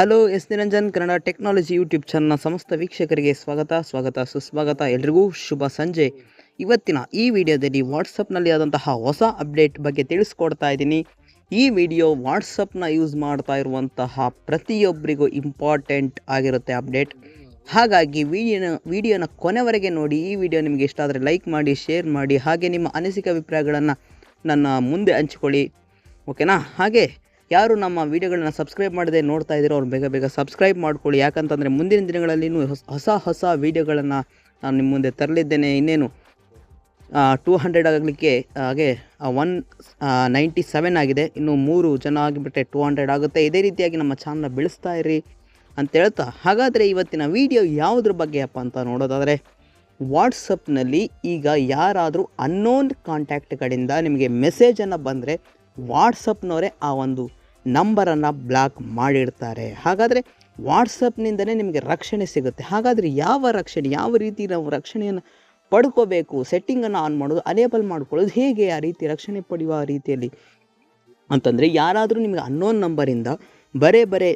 Hello, S Niranjan, Kannada technology YouTube ಚಾನಲ್ನ ಸಮಸ್ತ ವೀಕ್ಷಕರಿಗೆ ಸ್ವಾಗತ ಸ್ವಾಗತ, ಸುಸ್ವಾಗತ. ಎಲ್ರಿಗೂ ಶುಭ ಸಂಜೆ. ಇವತ್ತಿನ ಈ ವಿಡಿಯೋದಲ್ಲಿ ವಾಟ್ಸಪ್ನಲ್ಲಿ ಆದಂತಹ ಹೊಸ ಅಪ್ಡೇಟ್ ಬಗ್ಗೆ ತಿಳಿಸ್ಕೊಡ್ತಾ ಇದ್ದೀನಿ. ಈ ವಿಡಿಯೋ ವಾಟ್ಸಪ್ನ ಯೂಸ್ ಮಾಡ್ತಾ ಇರುವಂತಹ ಪ್ರತಿಯೊಬ್ಬರಿಗೂ ಇಂಪಾರ್ಟೆಂಟ್ ಆಗಿರುತ್ತೆ ಅಪ್ಡೇಟ್. ಹಾಗಾಗಿ ವಿಡಿಯೋನ ವಿಡಿಯೋನ ಕೊನೆವರೆಗೆ ನೋಡಿ. ಈ ವಿಡಿಯೋ ನಿಮಗೆ ಇಷ್ಟ ಆದರೆ ಲೈಕ್ ಮಾಡಿ, ಶೇರ್ ಮಾಡಿ, ಹಾಗೆ ನಿಮ್ಮ ಅನಿಸಿಕೆ ಅಭಿಪ್ರಾಯಗಳನ್ನು ನನ್ನ ಮುಂದೆ ಹಂಚಿಕೊಳ್ಳಿ. ಓಕೆನಾ? ಹಾಗೆ ಯಾರು ನಮ್ಮ ವೀಡಿಯೋಗಳನ್ನ ಸಬ್ಸ್ಕ್ರೈಬ್ ಮಾಡದೆ ನೋಡ್ತಾ ಇದ್ದೀರೋ ಅವ್ರು ಬೇಗ ಬೇಗ ಸಬ್ಸ್ಕ್ರೈಬ್ ಮಾಡ್ಕೊಳ್ಳಿ. ಯಾಕಂತಂದರೆ ಮುಂದಿನ ದಿನಗಳಲ್ಲಿ ಹೊಸ ಹೊಸ ವೀಡಿಯೋಗಳನ್ನು ನಾನು ನಿಮ್ಮ ಮುಂದೆ ತರಲಿದ್ದೇನೆ. ಇನ್ನೇನು ಟೂ ಹಂಡ್ರೆಡ್ ಆಗಲಿಕ್ಕೆ, ಹಾಗೆ ಒನ್ ನೈಂಟಿ ಸೆವೆನ್ ಆಗಿದೆ. ಇನ್ನು ಮೂರು ಜನ ಆಗಿಬಿಟ್ಟೆ ಟೂ ಹಂಡ್ರೆಡ್ ಆಗುತ್ತೆ. ಇದೇ ರೀತಿಯಾಗಿ ನಮ್ಮ ಚಾನಲ್ನ ಬೆಳೆಸ್ತಾ ಇರಿ ಅಂತ ಹೇಳ್ತಾ. ಹಾಗಾದರೆ ಇವತ್ತಿನ ವಿಡಿಯೋ ಯಾವುದ್ರ ಬಗ್ಗೆ ಅಪ್ಪ ಅಂತ ನೋಡೋದಾದರೆ ವಾಟ್ಸಪ್ನಲ್ಲಿ ಈಗ ಯಾರಾದರೂ ಅನ್ನೋನ್ ಕಾಂಟ್ಯಾಕ್ಟ್ಗಳಿಂದ ನಿಮಗೆ ಮೆಸೇಜನ್ನು ಬಂದರೆ ವಾಟ್ಸಪ್ನವರೇ ಆ ಒಂದು ನಂಬರನ್ನು ಬ್ಲಾಕ್ ಮಾಡಿರ್ತಾರೆ. ಹಾಗಾದರೆ ವಾಟ್ಸಪ್ನಿಂದಲೇ ನಿಮಗೆ ರಕ್ಷಣೆ ಸಿಗುತ್ತೆ. ಹಾಗಾದರೆ ಯಾವ ರಕ್ಷಣೆ, ಯಾವ ರೀತಿ ನಾವು ರಕ್ಷಣೆಯನ್ನು ಪಡ್ಕೋಬೇಕು, ಸೆಟ್ಟಿಂಗನ್ನು ಆನ್ ಮಾಡೋದು, ಅನೇಬಲ್ ಮಾಡ್ಕೊಳ್ಳೋದು, ಹೇಗೆ ಆ ರೀತಿ ರಕ್ಷಣೆ ಪಡೆಯುವ ರೀತಿಯಲ್ಲಿ? ಅಂತಂದರೆ ಯಾರಾದರೂ ನಿಮಗೆ ಅನ್ನೋನ್ ನಂಬರಿಂದ ಬರೇ ಬರೇ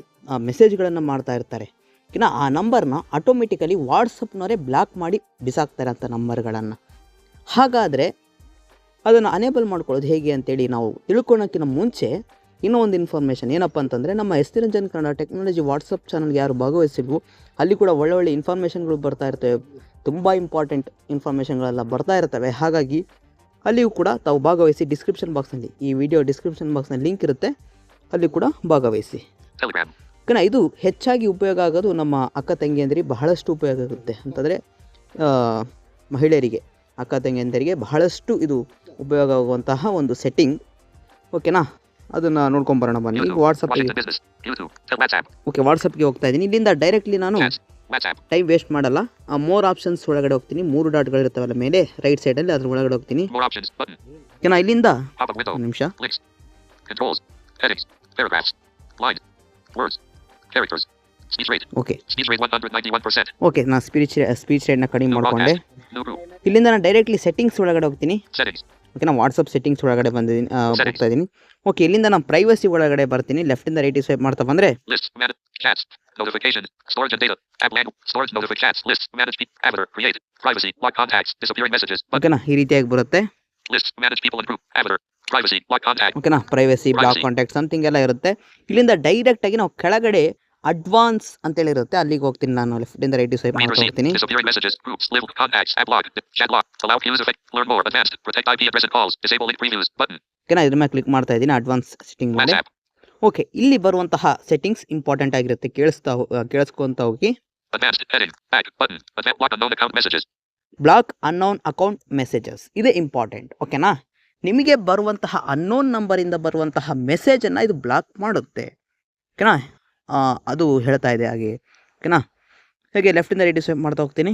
ಮೆಸೇಜ್ಗಳನ್ನು ಮಾಡ್ತಾ ಇರ್ತಾರೆ. ಇನ್ನು ಆ ನಂಬರ್ನ ಆಟೋಮೆಟಿಕಲಿ ವಾಟ್ಸಪ್ನವರೇ ಬ್ಲಾಕ್ ಮಾಡಿ ಬಿಸಾಕ್ತಾರೆ ಅಂತ ನಂಬರ್ಗಳನ್ನು ಹಾಗಾದರೆ ಅದನ್ನು ಅನೇಬಲ್ ಮಾಡ್ಕೊಳ್ಳೋದು ಹೇಗೆ ಅಂತೇಳಿ ನಾವು ತಿಳ್ಕೊಳೋಕ್ಕಿಂತ ಮುಂಚೆ ಇನ್ನೂ ಒಂದು ಇನ್ಫಾರ್ಮೇಷನ್ ಏನಪ್ಪ ಅಂತಂದರೆ ನಮ್ಮ S Niranjan Kannada technology WhatsApp ಚಾನಲ್ಗೆ ಯಾರು ಭಾಗವಹಿಸಿದ್ವು ಅಲ್ಲಿ ಕೂಡ ಒಳ್ಳೆ ಒಳ್ಳೆ ಇನ್ಫಾರ್ಮೇಷನ್ಗಳು ಬರ್ತಾ ಇರ್ತವೆ. ತುಂಬ ಇಂಪಾರ್ಟೆಂಟ್ ಇನ್ಫಾರ್ಮೇಷನ್ಗಳೆಲ್ಲ ಬರ್ತಾ ಇರ್ತವೆ. ಹಾಗಾಗಿ ಅಲ್ಲಿಯೂ ಕೂಡ ತಾವು ಭಾಗವಹಿಸಿ ಡಿಸ್ಕ್ರಿಪ್ಷನ್ ಬಾಕ್ಸ್ನಲ್ಲಿ ಈ ವಿಡಿಯೋ ಡಿಸ್ಕ್ರಿಪ್ಷನ್ ಬಾಕ್ಸ್ನಲ್ಲಿ ಲಿಂಕ್ ಇರುತ್ತೆ. ಅಲ್ಲಿ ಕೂಡ ಭಾಗವಹಿಸಿ. ಕಣ ಇದು ಹೆಚ್ಚಾಗಿ ಉಪಯೋಗ ಆಗೋದು ನಮ್ಮ ಅಕ್ಕ ತಂಗಿಯಂದಿರಿಗೆ ಬಹಳಷ್ಟು ಉಪಯೋಗ ಆಗುತ್ತೆ. ಅಂತಂದರೆ ಮಹಿಳೆಯರಿಗೆ ಅಕ್ಕ ತಂಗಿಯಂದರಿಗೆ ಬಹಳಷ್ಟು ಇದು ಉಪಯೋಗ ಆಗುವಂತಹ ಒಂದು ಸೆಟ್ಟಿಂಗ್ ಓಕೆನಾ ಅದನ್ನ ನೋಡ್ಕೊಂಬರೋಣ ಬನ್ನಿ. ಈಗ ವಾಟ್ಸ್ಆಪ್ ಓಕೆ ವಾಟ್ಸ್ಆಪ್ಗೆ ಹೋಗ್ತಾ ಇದ್ದೀನಿ. ಇಲ್ಲಿಂದ ಡೈರೆಕ್ಟ್ಲಿ ನಾನು ಟೈಮ್ ವೇಸ್ಟ್ ಮಾಡಲ್ಲ. ಆ ಮೋರ್ ಆಪ್ಷನ್ಸ್ ಒಳಗಡೆ ಹೋಗ್ತೀನಿ. ಮೂರು ಡಾಟ್ಗಳು ಇರ್ತಾವಲ್ಲ ಮೇಲೆ ರೈಟ್ ಸೈಡ್ ಅಲ್ಲಿ ಅದ್ರ ಒಳಗಡೆ ಹೋಗ್ತೀನಿ. ಓಕೆ ಇಲ್ಲಿಂದ ನಿಮಿಷ. ಓಕೆ ನಾ ಸ್ಪೀಚ್ ಸ್ಪೀಚ್ ರೇಟ್ನ ಕಡಿಮೆ ಮಾಡ್ಕೊಂಡೆ. ಇಲ್ಲಿಂದ ನಾನು ಡೈರೆಕ್ಟ್ಲಿ ಸೆಟ್ಟಿಂಗ್ಸ್ ಒಳಗಡೆ ಹೋಗ್ತೀನಿ. ಓಕೆನಾ ವಾಟ್ಸಾಪ್ ಸೆಟ್ಟಿಂಗ್ಸ್ ಒಳಗಡೆ ಬಂದಿದ್ದೀನಿ ನೋಡ್ತಾ ಇದೀನಿ. ಓಕೆ ಇಲ್ಲಿಂದ ನಾವು ಪ್ರೈವಸಿ ಒಳಗಡೆ ಬರ್ತೀನಿ. ಲೆಫ್ಟ್ ಇಂದ ರೈಟ್ ಸ್ವೈಪ್ ಮಾಡ್ತಾ ಬಂದ್ರೆ ಓಕೆನಾ ಈ ರೀತಿಯಾಗಿ ಬರುತ್ತೆ. ಓಕೆನಾ ಪ್ರೈವಸಿ ಬ್ಲಾಕ್ ಕಾಂಟ್ಯಾಕ್ಟ್ ಸಂಥಿಂಗ್ ಎಲ್ಲ ಇರುತ್ತೆ. ಇಲ್ಲಿಂದ ಡೈರೆಕ್ಟ್ ಆಗಿ ನಾವು ಕೆಳಗಡೆ ಅಡ್ವಾನ್ಸ್ ಅಂತ ಹೇಳಿರುತ್ತೆ ಅಲ್ಲಿಗೆ ಹೋಗ್ತೀನಿ ನಾನು. ಲೆಫ್ಟ್ ಇಂದ ರೈಟ್ ಸ್ವೈಪ್ ಮಾಡ್ಕೊಂಡಿರ್ತೀನಿ ಓಕೆನಾ ಇದ್ರ ಮೇಲೆ ಕ್ಲಿಕ್ ಮಾಡ್ತಾ ಇದ್ದೀನಿ. ಅಡ್ವಾನ್ಸ್ ಸೆಟ್ಟಿಂಗ್ ಮೇಲೆ ಓಕೆ ಇಲ್ಲಿ ಬರುವಂತಹ ಸೆಟ್ಟಿಂಗ್ಸ್ ಇಂಪಾರ್ಟೆಂಟ್ ಆಗಿರುತ್ತೆ. ಕೇಳಿಸ್ತಾ ಕೇಳಿಸ್ಕೊಂತ ಹೋಗಿ. ಬ್ಲಾಕ್ ಅನ್ನೋನ್ ಅಕೌಂಟ್ ಮೆಸೇಜಸ್ ಇದೇ ಇಂಪಾರ್ಟೆಂಟ್ ಓಕೆನಾ ನಿಮಗೆ ಬರುವಂತಹ ಅನ್ನೋನ್ ನಂಬರಿಂದ ಬರುವಂತಹ ಮೆಸೇಜನ್ನು ಇದು ಬ್ಲಾಕ್ ಮಾಡುತ್ತೆ. ಓಕೆನಾ ಅದು ಹೇಳ್ತಾ ಇದೆ ಹಾಗೆ. ಓಕೆನಾ? ಹೇಗೆ ಲೆಫ್ಟಿಂದ ರೈಟ್ ಸ್ವೈಪ್ ಮಾಡ್ತಾ ಹೋಗ್ತೀನಿ.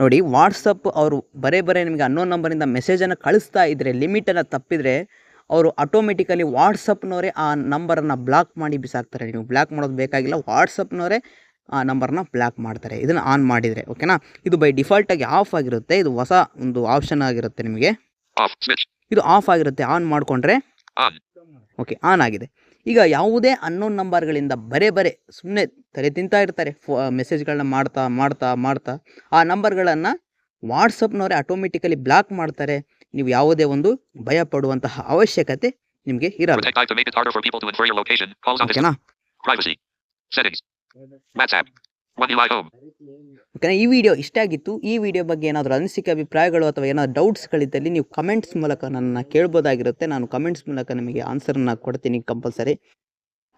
ನೋಡಿ ವಾಟ್ಸಪ್ ಅವರು ಬರೇ ಬರೇ ನಿಮಗೆ ಅನ್ನೋ ನಂಬರಿಂದ ಮೆಸೇಜನ್ನು ಕಳಿಸ್ತಾ ಇದ್ದರೆ ಲಿಮಿಟನ್ನು ತಪ್ಪಿದ್ರೆ ಅವರು ಆಟೋಮೆಟಿಕಲಿ ವಾಟ್ಸಪ್ನವರೇ ಆ ನಂಬರನ್ನು ಬ್ಲಾಕ್ ಮಾಡಿ ಬಿಸಾಕ್ತಾರೆ. ನೀವು ಬ್ಲಾಕ್ ಮಾಡೋದು ಬೇಕಾಗಿಲ್ಲ ವಾಟ್ಸಪ್ನವರೇ ಆ ನಂಬರ್ನ ಬ್ಲಾಕ್ ಮಾಡ್ತಾರೆ. ಇದನ್ನು ಆನ್ ಮಾಡಿದರೆ ಓಕೆನಾ? ಇದು ಬೈ ಡಿಫಾಲ್ಟಾಗಿ ಆಫ್ ಆಗಿರುತ್ತೆ. ಇದು ಹೊಸ ಒಂದು ಆಪ್ಷನ್ ಆಗಿರುತ್ತೆ ನಿಮಗೆ. ಇದು ಆಫ್ ಆಗಿರುತ್ತೆ. ಆನ್ ಮಾಡಿಕೊಂಡ್ರೆ. ಓಕೆ ಆನ್ ಆಗಿದೆ. ಈಗ ಯಾವುದೇ ಅನ್ನೋನ್ ನಂಬರ್ಗಳಿಂದ ಬರೇ ಬರೇ ಸುಮ್ಮನೆ ತಲೆ ತಿಂತಾ ಇರ್ತಾರೆ ಫೋ ಮೆಸೇಜ್ಗಳನ್ನ ಮಾಡ್ತಾ ಮಾಡ್ತಾ ಮಾಡ್ತಾ ಆ ನಂಬರ್ಗಳನ್ನು ವಾಟ್ಸಪ್ನವರೇ ಆಟೋಮೆಟಿಕಲಿ ಬ್ಲಾಕ್ ಮಾಡ್ತಾರೆ. ನೀವು ಯಾವುದೇ ಒಂದು ಭಯ ಪಡುವಂತಹ ಅವಶ್ಯಕತೆ ನಿಮಗೆ ಇರಲ್ಲ. ಓಕೆನಾ? ಈ ವಿಡಿಯೋ ಇಷ್ಟ ಆಗಿತ್ತು. ಈ ವಿಡಿಯೋ ಬಗ್ಗೆ ಏನಾದರೂ ಅನಿಸಿಕೆ, ಅಭಿಪ್ರಾಯಗಳು ಅಥವಾ ಏನಾದರೂ ಡೌಟ್ಸ್ಗಳಿದ್ದಲ್ಲಿ ನೀವು ಕಮೆಂಟ್ಸ್ ಮೂಲಕ ನನ್ನ ಕೇಳ್ಬೋದಾಗಿರುತ್ತೆ. ನಾನು ಕಮೆಂಟ್ಸ್ ಮೂಲಕ ನಿಮಗೆ ಆನ್ಸರನ್ನು ಕೊಡ್ತೀನಿ ಕಂಪಲ್ಸರಿ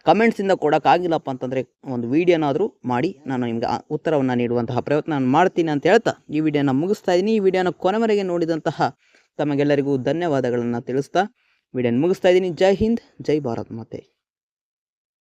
ಕಮೆಂಟ್ಸಿಂದ ಕೊಡೋಕ್ಕಾಗಿಲ್ಲಪ್ಪ ಅಂತಂದರೆ ಒಂದು ವೀಡಿಯೋನಾದರೂ ಮಾಡಿ, ನಾನು ನಿಮಗೆ ಉತ್ತರವನ್ನು ನೀಡುವಂತಹ ಪ್ರಯತ್ನ ನಾನು ಮಾಡ್ತೀನಿ ಅಂತ ಹೇಳ್ತಾ ಈ ವಿಡಿಯೋನ ಮುಗಿಸ್ತಾ ಇದ್ದೀನಿ. ಈ ವಿಡಿಯೋನ ಕೊನೆವರೆಗೆ ನೋಡಿದಂತಹ ತಮಗೆಲ್ಲರಿಗೂ ಧನ್ಯವಾದಗಳನ್ನು ತಿಳಿಸ್ತಾ ವಿಡಿಯೋನ ಮುಗಿಸ್ತಾ ಇದ್ದೀನಿ. ಜೈ ಹಿಂದ್, ಜೈ ಭಾರತ್ ಮಾತೆ.